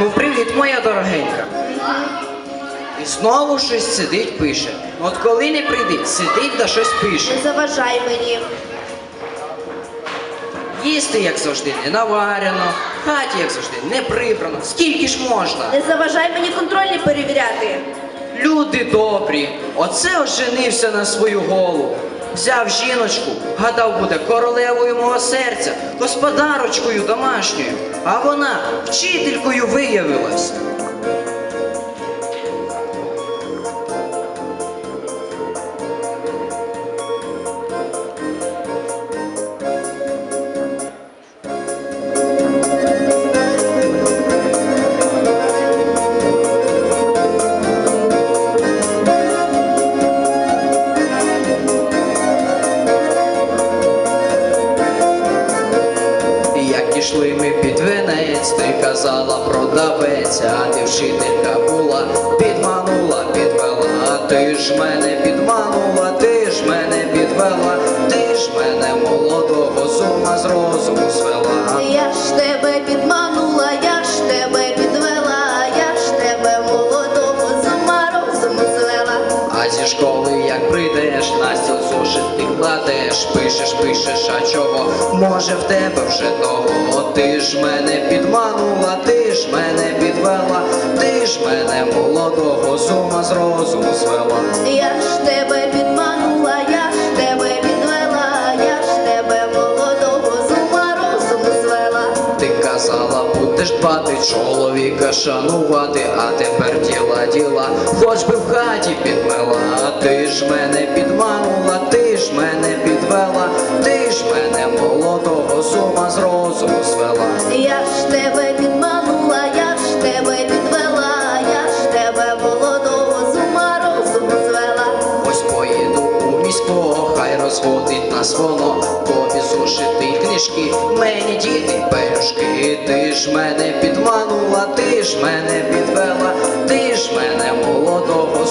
Ну, привіт, моя дорогенька. І знову щось сидить, пише. От коли не прийде, сидить та щось пише. Не заважай мені. Їсти, як завжди, не наварено, в хаті, як завжди, не прибрано. Скільки ж можна? Не заважай мені контрольні перевіряти. Люди добрі, оце оженився на свою голову. Взяв жіночку, гадав буде королевою мого серця, господарочкою домашньою, а вона вчителькою виявилась. І ми під венець, ти казала продавець, а вчителька була, підманула, підвела, ти ж мене підманула, ти ж мене підвела, ти ж мене молодого з ума з розуму звела. Я ж тебе підманула, я ж тебе підвела, я ж тебе молодого з ума розуму звела. А зі школи як прийдеш, на стіл зошит ти кладеш, пишеш, пишеш, а чого? Може в тебе вже того, ти ж мене підманула, ти ж мене підвела, ти ж мене молодого з ума з розуму звела. Я ж тебе підманула, я ж тебе підвела, я ж тебе молодого з ума розуму звела. Ти казала, будеш дбати, чоловіка шанувати, а тепер діла діла, хоч би в хаті підмела, ти ж мене підманула, ти ж мене підвела, ти ж мене молодого з ума з розуму звела. Я ж тебе підманула, я ж тебе підвела, я ж тебе молодого з ума розуму звела. Ось поїду у міського, хай розводить нас воно, тобі зошити й книжки, мені діти пелюшки, ти ж мене підманула, ти ж мене підвела, ти ж мене молодого